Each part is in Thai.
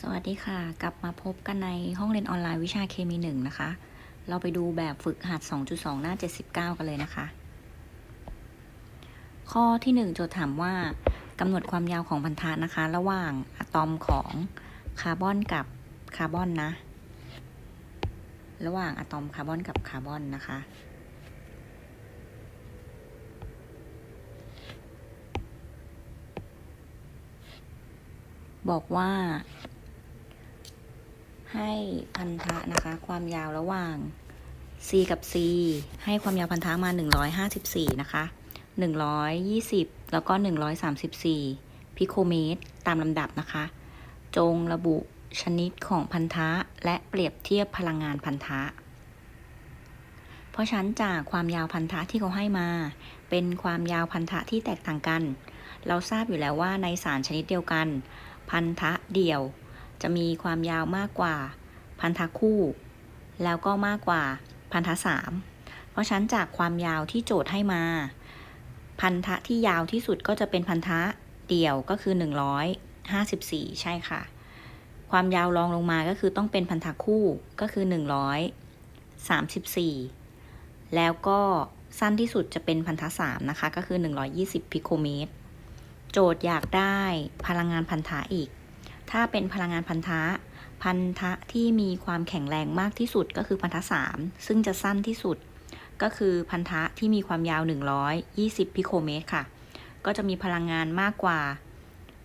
สวัสดีค่ะ กลับมาพบกันในห้องเรียนออนไลน์วิชาเคมีหนึ่งนะคะ เราไปดูแบบฝึกหัด 2.2 หน้า 79 กันเลยนะคะ ข้อที่ 1 โจทย์ถามว่ากำหนดความยาวของพันธะนะคะ ระหว่างอะตอมของคาร์บอนกับคาร์บอนนะ ระหว่างอะตอมคาร์บอนกับคาร์บอนนะคะบอกว่า ให้พันธะนะคะ ความยาวระหว่าง C กับ C ให้ความยาวพันธะมา 154 นะคะ 120 แล้วก็ 134 พิโคเมตร ตามลำดับนะคะ จงระบุชนิดของพันธะ และเปรียบเทียบพลังงานพันธะ เพราะฉันจากความยาวพันธะที่เขาให้มา เป็นความยาวพันธะที่แตกต่างกัน เราทราบอยู่แล้วว่าในสารชนิดเดียวกัน พันธะเดี่ยว จะมีความยาวมากกว่าพันธะคู่ แล้วก็มากกว่าพันธะสามเพราะฉะนั้นจากความยาวที่โจทย์ให้มา พันธะที่ยาวที่สุดก็จะเป็นพันธะเดี่ยวก็คือ 154 ใช่ค่ะ ความยาวรองลงมาก็คือต้องเป็นพันธะคู่ก็คือ 134 แล้วก็สั้นที่สุดจะเป็นพันธะสามนะคะ ก็คือ 120 พิโคเมตร โจทย์อยากได้พลังงานพันธะอีก ถ้าเป็นพลังงานพันธะ พันธะที่มีความแข็งแรงมากที่สุดก็คือพันธะสามซึ่งจะสั้นที่สุด ก็คือพันธะที่มีความยาว 120 พิโคเมตรค่ะ ก็จะมีพลังงานมากกว่า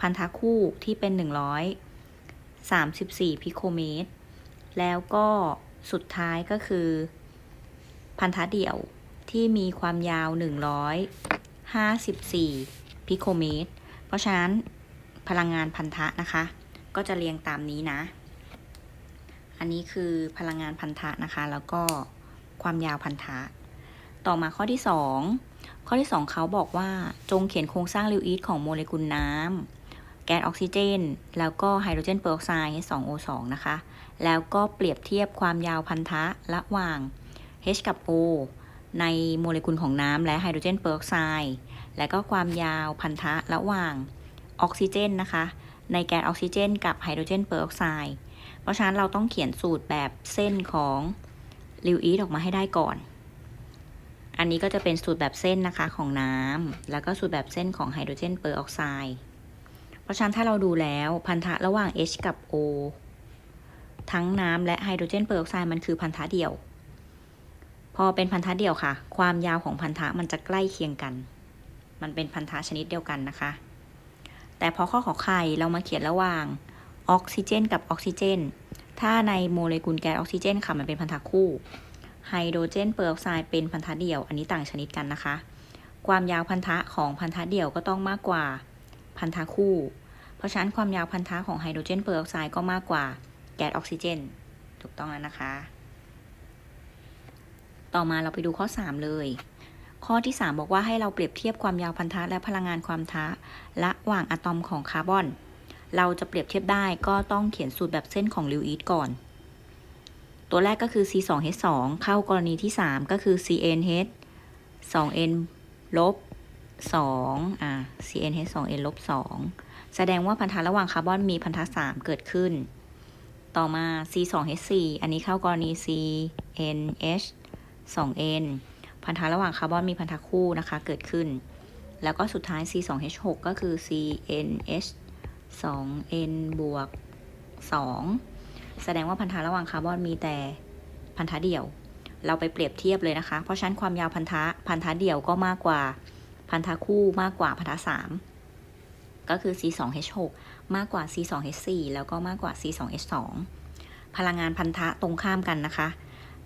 พันธะคู่ที่เป็น 134 พิโคเมตร แล้วก็สุดท้ายก็คือ พันธะเดี่ยวที่มีความยาว 154 พิโคเมตร เพราะฉะนั้นพลังงานพันธะนะคะ ก็จะเรียงตามนี้นะ อันนี้คือพลังงานพันธะนะคะ แล้วก็ความยาวพันธะ ต่อมาข้อที่ 2 ข้อที่ 2 เขาบอกว่าจงเขียนโครงสร้างลิวอีทของโมเลกุลน้ำแก๊สออกซิเจน แล้วก็ไฮโดรเจนเปอร์ออกไซด์ H2O2 นะคะ แล้วก็เปรียบเทียบความยาวพันธะระหว่าง H กับ O ในโมเลกุลของน้ำและไฮโดรเจนเปอร์ออกไซด์ และก็ความยาวพันธะระหว่างออกซิเจนนะคะ ในแก๊สออกซิเจน กับไฮโดรเจนเปอร์ออกไซด์ เพราะฉะนั้นเราต้องเขียนสูตรแบบเส้นของลิวอีทออกมาให้ได้ก่อน อันนี้ก็จะเป็นสูตรแบบเส้นนะคะของน้ำแล้วก็สูตรแบบเส้นของไฮโดรเจนเปอร์ออกไซด์ เพราะฉะนั้นถ้าเราดูแล้วพันธะระหว่าง H กับ O ทั้งน้ำและไฮโดรเจนเปอร์ออกไซด์มันคือพันธะเดี่ยว พอเป็นพันธะเดี่ยวค่ะ ความยาวของพันธะมันจะใกล้เคียงกัน มันเป็นพันธะชนิดเดียวกันนะคะ แต่พอข้อขอไข่เรามาเขียนระหว่างออกซิเจน กับออกซิเจน ถ้าในโมเลกุลแก๊สออกซิเจนค่ะมันเป็นพันธะคู่ ไฮโดรเจนเปอร์ออกไซด์เป็นพันธะเดี่ยว อันนี้ต่างชนิดกันนะคะ ความยาวพันธะของพันธะเดี่ยวก็ต้องมากกว่าพันธะคู่ เพราะฉะนั้นความยาวพันธะของไฮโดรเจนเปอร์ออกไซด์ก็มากกว่าแก๊สออกซิเจน ถูกต้องแล้วนะคะ ต่อมาเราไปดูข้อ 3 เลย ข้อที่ 3 บอกว่าให้เราเปรียบเทียบความยาวพันธะและพลังงานความทะระหว่างอะตอมของคาร์บอน เราจะเปรียบเทียบได้ก็ต้องเขียนสูตรแบบเส้นของลิวอีทก่อน ตัวแรกก็คือ C2H2 เข้ากรณีที่ 3 ก็คือ CnH 2n ลบ2อ่า CnH 2n ลบ2แสดงว่าพันธะระหว่างคาร์บอนมีพันธะ3เกิดขึ้น ต่อมา C2H4 อันนี้เข้ากรณี CnH 2n พันธะระหว่างคาร์บอนมีพันธะคู่นะคะเกิดขึ้น แล้วก็สุดท้าย C2H6 ก็คือ CnH 2n บวก 2 แสดงว่าพันธะระหว่างคาร์บอนมีแต่พันธะเดี่ยว เราไปเปรียบเทียบเลยนะคะ เพราะฉะนั้นความยาวพันธะพันธะเดี่ยวก็มากกว่า พันธะคู่มากกว่าพันธะ3ก็คือ C2H6 มากกว่า C2H4 แล้วก็มากกว่า C2H2 พลังงานพันธะตรงข้ามกันนะคะ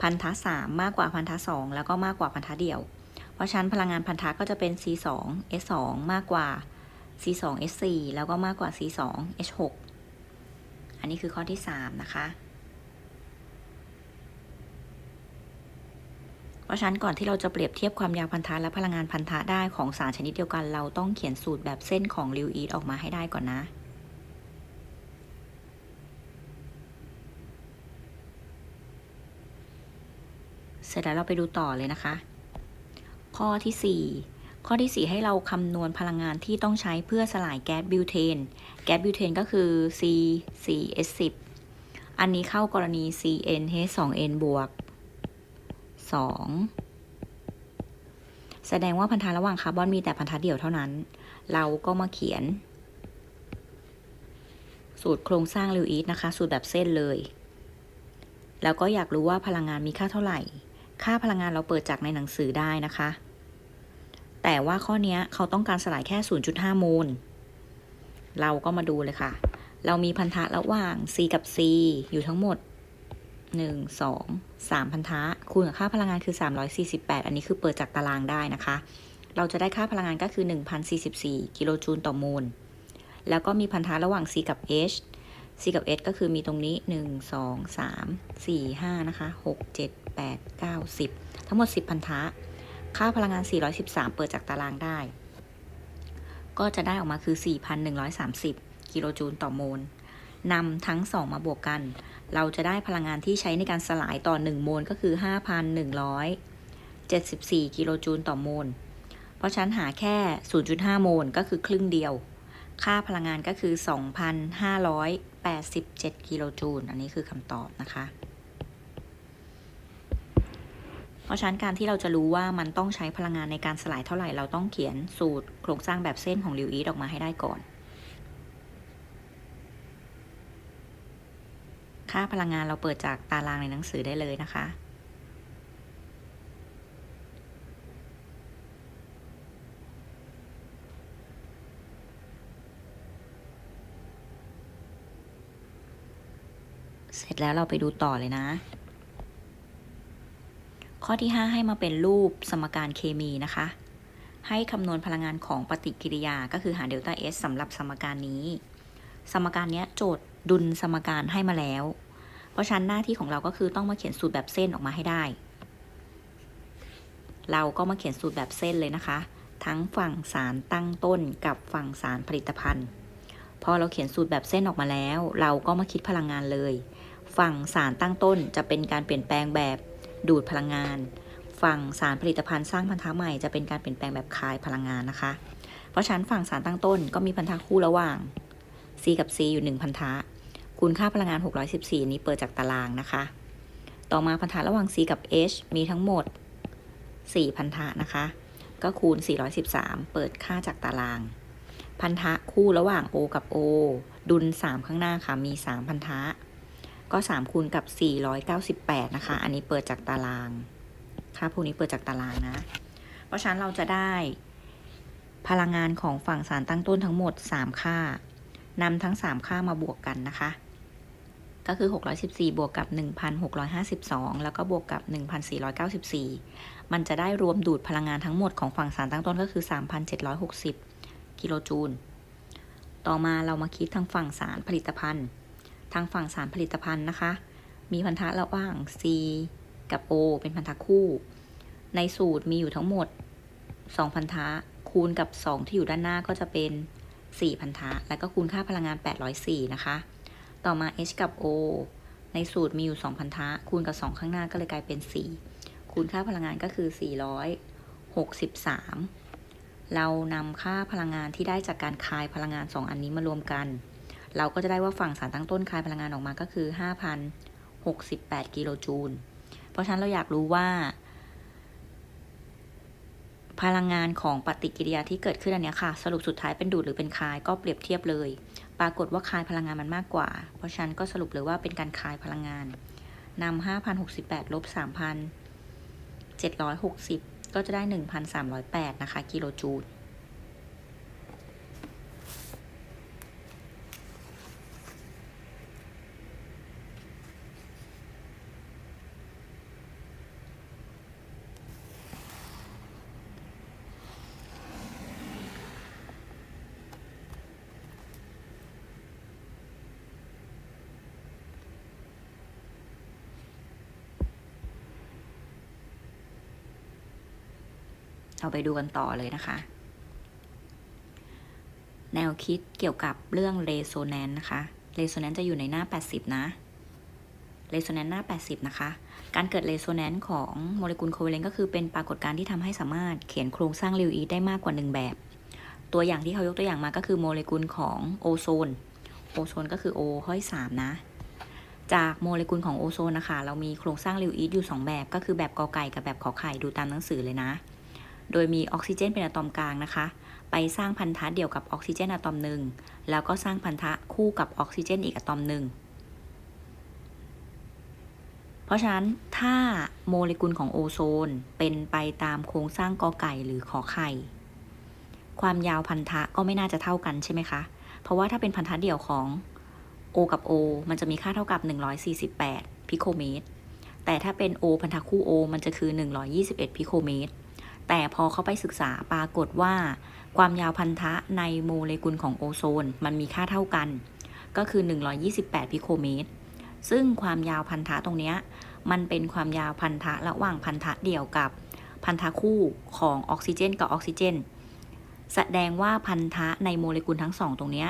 พันธะ3มากกว่าพันธะ2แล้วก็มากกว่าพันธะเดี่ยว เพราะฉะนั้นพลังงานพันธะก็จะเป็น C2H2 มากกว่า C2H4 แล้วก็มากกว่า C2H6 อันนี้คือข้อที่ 3 นะคะ เพราะฉะนั้นก่อนที่เราจะเปรียบเทียบความยาวพันธะและพลังงานพันธะได้ของสารชนิดเดียวกัน เราต้องเขียนสูตรแบบเส้นของลิวอีทออกมาให้ได้ก่อนนะ สร็จแล้วเราไปดูต่อเลยนะคะ ข้อที่ 4 ข้อที่ 4 ให้เราคำนวณพลังงานที่ต้องใช้เพื่อสลายแก๊สบิวเทน แก๊สบิวเทนก็คือ C 4 S 10 อันนี้เข้ากรณี CN H 2 N บวก 2 แสดงว่าพันธะระหว่างคาร์บอนมีแต่พันธะเดี่ยวเท่านั้น เราก็มาเขียน สูตรโครงสร้างลิวอีทนะคะ สูตรแบบเส้นเลย แล้วก็อยากรู้ว่าพลังงานมีค่าเท่าไหร่ ค่าพลังงานเราเปิดจากในหนังสือได้นะคะ แต่ว่าข้อนี้เขาต้องการสลายแค่ 0.5 โมล เราก็มาดูเลยค่ะ เรามีพันธะระหว่าง C กับ C อยู่ทั้งหมด 1 2 3 พันธะ คูณกับค่าพลังงานคือ 348 อันนี้คือเปิดจากตารางได้นะคะ เราจะได้ค่าพลังงานก็คือ 1,044 กิโลจูลต่อโมล แล้วก็มีพันธะระหว่าง C กับ H C กับ H ก็คือมีตรงนี้ 1 2 3 4 5 นะคะ 6 7 8 9 10 ทั้งหมด 10 พันธะ ค่าพลังงาน 413 เปิดจากตารางได้ ก็จะได้ออกมาคือ 4,130 กิโลจูลต่อโมลนำทั้ง 2 มาบวกกัน เราจะได้พลังงานที่ใช้ในการสลายต่อ 1 โมลก็คือ 5,174 กิโลจูลต่อโมล เพราะฉันหาแค่ 0.5 โมลก็คือครึ่งเดียว ค่าพลังงานก็คือ 87 กิโลจูล อันนี้คือคำตอบนะคะ เพราะฉะนั้นการที่เราจะรู้ว่ามันต้องใช้พลังงานในการสลายเท่าไหร่ เราต้องเขียนสูตรโครงสร้างแบบเส้นของลิวอีทออกมาให้ได้ก่อน ค่าพลังงานเราเปิดจากตารางในหนังสือได้เลยนะคะ เสร็จแล้วเราไปดูต่อเลยนะ ข้อที่ 5 ให้มาเป็นรูปสมการเคมีนะคะ ให้คำนวณพลังงานของปฏิกิริยาก็คือหาเดลต้า S สำหรับสมการนี้ สมการนี้โจทย์ดุลสมการให้มาแล้ว เพราะฉะนั้นหน้าที่ของเราก็คือต้องมาเขียนสูตรแบบเส้นออกมาให้ได้ เราก็มาเขียนสูตรแบบเส้นเลยนะคะ ทั้งฝั่งสารตั้งต้นกับฝั่งสารผลิตภัณฑ์พอเราเขียนสูตรแบบเส้นออกมาแล้ว เราก็มาคิดพลังงานเลย ฝั่งสารตั้งต้นจะเป็นการเปลี่ยนแปลงแบบดูดพลังงาน ฝั่งสารผลิตภัณฑ์สร้างพันธะใหม่จะเป็นการเปลี่ยนแปลงแบบคายพลังงานนะคะ เพราะฉะนั้นฝั่งสารตั้งต้นก็มีพันธะคู่ระหว่าง C กับ C อยู่1พันธะคูณค่าพลังงาน 614 นี้เปิดจากตารางนะคะ ต่อมาพันธะระหว่าง C กับ H มีทั้งหมด 4 พันธะนะคะ ก็คูณ 413 เปิดค่าจากตาราง พันธะคู่ระหว่าง O กับ O ดุล 3 ข้างหน้าค่ะ มี 3 พันธะ ก็ 3 คูณกับ 498 นะคะ อันนี้เปิดจากตาราง ค่าพวกนี้เปิดจากตารางนะ เพราะฉะนั้นเราจะได้พลังงานของฝั่งสารตั้งต้นทั้งหมด 3 ค่านำทั้ง 3 ค่ามาบวกกันนะคะ ก็คือ 614 บวกกับ 1,652 แล้วก็บวกกับ 1,494 มันจะได้รวมดูดพลังงานทั้งหมดของฝั่งสารตั้งต้นก็คือ 3,760 กิโลจูล ต่อมาเรามาคิดทางฝั่งสารผลิตภัณฑ์ ทางฝั่งสารผลิตภัณฑ์นะคะ มีพันธะระหว่าง C กับ O เป็นพันธะคู่ ในสูตรมีอยู่ทั้งหมด 2 พันธะ คูณกับ 2 ที่อยู่ด้านหน้าก็จะเป็น 4 พันธะ แล้วก็คูณค่าพลังงาน 804 นะคะ ต่อมา H กับ O ในสูตรมีอยู่ 2 พันธะ คูณกับ 2 ข้างหน้าก็เลยกลายเป็น 4 คูณค่าพลังงานก็คือ 463 เรานำค่าพลังงานที่ได้จากการคายพลังงาน 2 อันนี้มารวมกัน เราก็จะได้ว่าฝั่งสารตั้งต้นคายพลังงานออกมาก็คือ 5,068 กิโลจูล เพราะฉะนั้นเราอยากรู้ว่า พลังงานของปฏิกิริยาที่เกิดขึ้นอันนี้ค่ะ สรุปสุดท้ายเป็นดูดหรือเป็นคายก็เปรียบเทียบเลย ปรากฏว่าคายพลังงานมันมากกว่า เพราะฉะนั้นก็สรุปเลยว่าเป็นการคายพลังงานนำ5,068ลบ3,760 ก็จะได้ 1,308 นะคะ กิโลจูล เราไปดูกันต่อเลยนะคะ แนวคิดเกี่ยวกับเรื่องเรโซแนนซ์นะคะเรโซแนนซ์จะอยู่ในหน้า 80 นะเรโซแนนซ์หน้า 80 นะคะ การเกิดเรโซแนนซ์ของโมเลกุลโคเวเลนต์ก็คือเป็นปรากฏการณ์ที่ทำให้สามารถเขียนโครงสร้างริวอีทได้มากกว่า 1 แบบ ตัวอย่างที่เขายกตัวอย่างมาก็คือโมเลกุลของโอโซน โอโซนก็คือ O ห้อย 3 นะ จากโมเลกุลของโอโซนนะคะ เรามีโครงสร้างริวอีทอยู่ 2 แบบ ก็คือแบบกอไก่กับแบบขอไข่ ดูตามหนังสือเลยนะ โดยมีออกซิเจนเป็นอะตอมกลางนะคะ ไปสร้างพันธะเดียวกับออกซิเจนอะตอมหนึ่งแล้วก็สร้างพันธะคู่กับออกซิเจนอีกอะตอมหนึ่งเพราะฉะนั้นถ้าโมเลกุลของโอโซนเป็นไปตามโครงสร้างกอไก่หรือขอไข่ ความยาวพันธะก็ไม่น่าจะเท่ากันใช่ไหมคะ เพราะว่าถ้าเป็นพันธะเดี่ยวของ O กับ O มันจะมีค่าเท่ากับ 148 พิโคเมตร แต่ถ้าเป็น O พันธะคู่ O มันจะคือ 121 พิโคเมตร แต่พอเขาไปศึกษาปรากฏว่า ความยาวพันธะในโมเลกุลของโอโซน มันมีค่าเท่ากัน ก็คือ 128 พิโคเมตร ซึ่งความยาวพันธะตรงนี้มันเป็นความยาวพันธะระหว่างพันธะเดี่ยวกับพันธะคู่ของออกซิเจนกับออกซิเจน แสดงว่าพันธะในโมเลกุลทั้งสองตรงนี้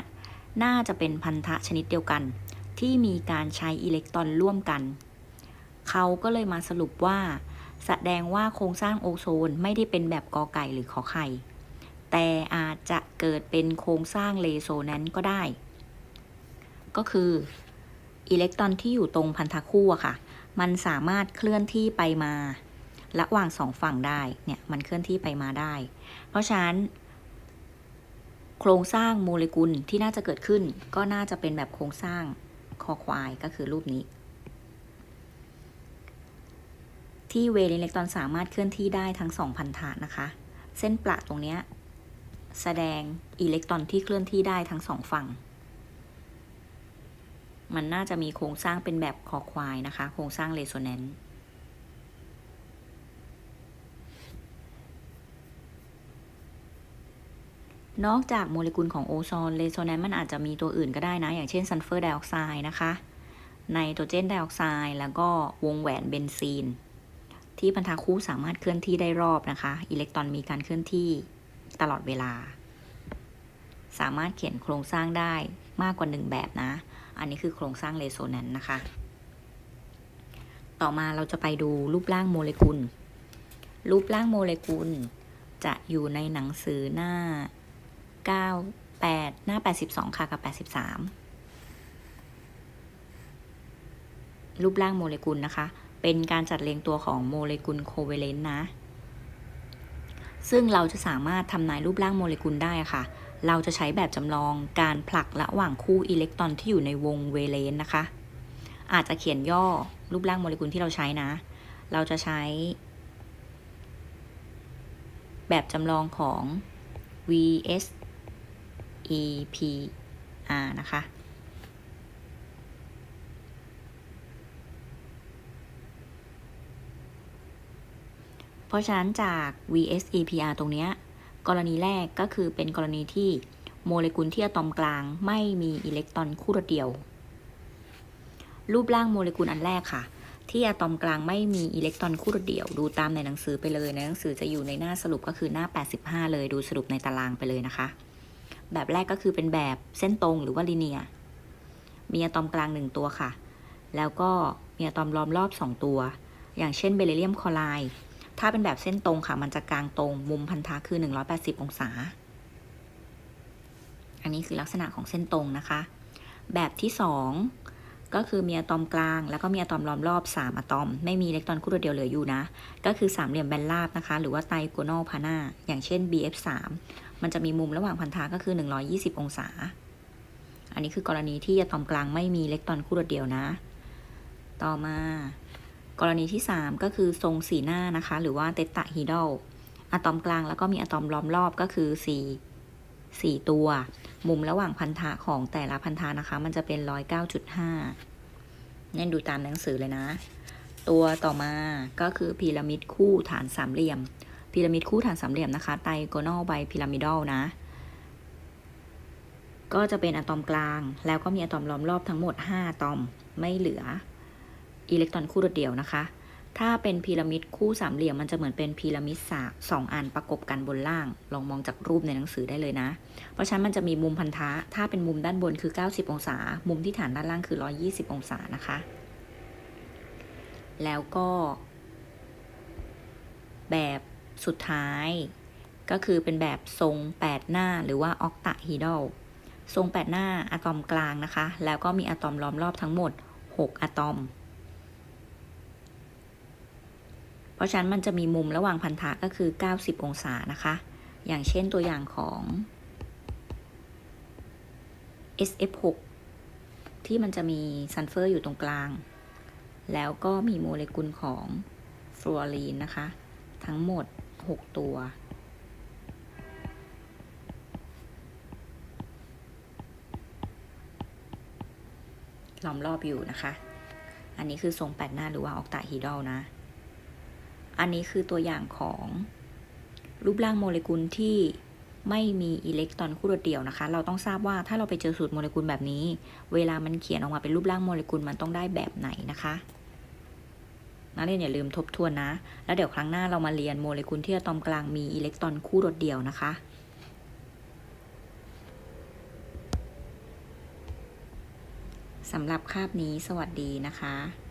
น่าจะเป็นพันธะชนิดเดียวกัน ที่มีการใช้อิเล็กตรอนร่วมกัน เขาก็เลยมาสรุปว่า แสดงว่าโครงสร้างโอโซนไม่ได้เป็นแบบกอไก่หรือขอไข่ แต่อาจจะเกิดเป็นโครงสร้างเลโซนนต์ก็ได้ ก็คืออิเล็กตรอนที่อยู่ตรงพันธะคู่อะค่ะ มันสามารถเคลื่อนที่ไปมาระหว่างสองฝั่งได้เนี่ยมันเคลื่อนที่ไปมาได้ เพราะฉะนั้น โครงสร้างโมเลกุลที่น่าจะเกิดขึ้น ก็น่าจะเป็นแบบโครงสร้างคอควายก็คือรูปนี้ ที่เวลินอิเล็กตรอนสามารถเคลื่อนที่ได้ทั้งสองพันธะนะคะ เส้นประตรงนี้แสดงอิเล็กตรอนที่เคลื่อนที่ได้ทั้งสองฝั่ง มันน่าจะมีโครงสร้างเป็นแบบคอควายนะคะ โครงสร้างเรโซแนนซ์นอกจากโมเลกุลของโอโซนเรโซแนนซ์มันอาจจะมีตัวอื่นก็ได้นะ อย่างเช่นซัลเฟอร์ไดออกไซด์นะคะ ไนโตรเจนไดออกไซด์แล้วก็วงแหวนเบนซีน ที่พันธะคู่สามารถเคลื่อนที่ได้รอบนะคะ อิเล็กตรอนมีการเคลื่อนที่ตลอดเวลา สามารถเขียนโครงสร้างได้มากกว่าหนึ่งแบบนะ อันนี้คือโครงสร้างเรโซแนน์นะคะ ต่อมาเราจะไปดูรูปร่างโมเลกุล รูปร่างโมเลกุล จะอยู่ในหนังสือหน้า 9 8 หน้า 82 ค่ะกับ 83 รูปร่างโมเลกุลนะคะ เป็นการจัดเรียงตัวของโมเลกุลโคเวเลนต์นะ ซึ่งเราจะสามารถทำนายรูปร่างโมเลกุลได้ค่ะ เราจะใช้แบบจำลองการผลักระหว่างคู่อิเล็กตรอนที่อยู่ในวงเวเลนต์นะคะ อาจจะเขียนย่อรูปร่างโมเลกุลที่เราใช้นะ เราจะใช้ แบบจำลองของ vs EPR นะคะ ราะฉะนั้นจาก vs EPR ตรงนี้กรณีแรกก็คือเป็นกรณีที่โมเลกุลที่อะตอมกลางไม่มีอิเล็กตรอนคู่เดียว รูปร่างโมเลกุลอันแรกค่ะ ที่อะตอมกลางไม่มีอิเล็กตรอนคู่เดียว ดูตามในหนังสือไปเลยในหนังสือจะอยู่ในหน้าสรุปก็คือหน้า 85 เลยดูสรุปในตารางไปเลยนะคะ แบบแรกก็คือเป็นแบบเส้นตรงหรือว่าลีเนียมีอะตอมกลางหนึ่งตัวค่ะ แล้วก็มีอะตอมล้อมรอบ 2 ตัว อย่างเช่นเบริเลียมคลอไรด์ ถ้าเป็นแบบเส้นตรงค่ะ มันจะกลางตรง มุมพันธะคือ 180 องศา อันนี้คือลักษณะของเส้นตรงนะคะ แบบที่ 2 ก็คือมีอะตอมกลาง แล้วก็มีอะตอมล้อมรอบ 3 อะตอม ไม่มีอิเล็กตรอนคู่เดียวเหลืออยู่นะ ก็คือสามเหลี่ยมแบนราบนะคะ หรือว่าไตรโกนอลพานาอย่างเช่น BF3 มันจะมีมุมระหว่างพันธะก็คือ 120 องศา อันนี้คือกรณีที่อะตอมกลางไม่มีอิเล็กตรอนคู่เดียวนะ ต่อมา กรณีที่ 3 ก็คือทรงสีหน้านะคะ หรือว่าเตตาฮีดอลอะตอมกลางแล้วก็มีอะตอมล้อมรอบก็คือ4 4ตัว มุมระหว่างพันธะของแต่ละพันธะนะคะ มันจะเป็น 109.5นี่นดูตามหนังสือเลยนะ ตัวต่อมาก็คือพีระมิดคู่ฐานสามเหลี่ยม พีระมิดคู่ฐานสามเหลี่ยมนะคะ ไตรโกนอลไบพีระมิดอลนะก็จะเป็นอะตอมกลาง แล้วก็มีอะตอมล้อมรอบทั้งหมด 5อะตอมไม่เหลือ อิเล็กตรอนคู่เดียวนะคะ ถ้าเป็นพีระมิดคู่สามเหลี่ยมมันจะเหมือนเป็นพีระมิดสาสองอันประกบกันบนล่าง ลองมองจากรูปในหนังสือได้เลยนะ เพราะฉะนั้นมันจะมีมุมพันธะ ถ้าเป็นมุมด้านบนคือ 90 องศา มุมที่ฐานด้านล่างคือ 120 องศานะคะ แล้วก็ แบบสุดท้ายก็คือเป็นแบบทรง 8 หน้าหรือว่าออกตาฮีดอลทรง 8 หน้าอะตอมกลางนะคะ แล้วก็มีอะตอมล้อมรอบทั้งหมด 6 อะตอม เพราะฉะนั้นมันจะมีมุมระหว่างพันธะก็คือ 90 องศานะคะ อย่างเช่นตัวอย่างของ SF6 ที่มันจะมีซัลเฟอร์อยู่ตรงกลาง แล้วก็มีโมเลกุลของฟลูออรีนนะคะ ทั้งหมด 6 ตัว ล้อมรอบอยู่นะคะ อันนี้คือทรงแปดหน้าหรือว่าออกตาฮีดอลนะ อันนี้คือตัวอย่างของรูปร่างโมเลกุลที่ไม่มีอิเล็กตรอนคู่โดดเดี่ยวนะคะ เราต้องทราบว่าถ้าเราไปเจอสูตรโมเลกุลแบบนี้ เวลามันเขียนออกมาเป็นรูปร่างโมเลกุลมันต้องได้แบบไหนนะคะนักเรียนอย่าลืมทบทวนนะ แล้วเดี๋ยวครั้งหน้าเรามาเรียนโมเลกุลที่อะตอมกลางมีอิเล็กตรอนคู่โดดเดี่ยวนะคะสำหรับคาบนี้สวัสดีนะคะ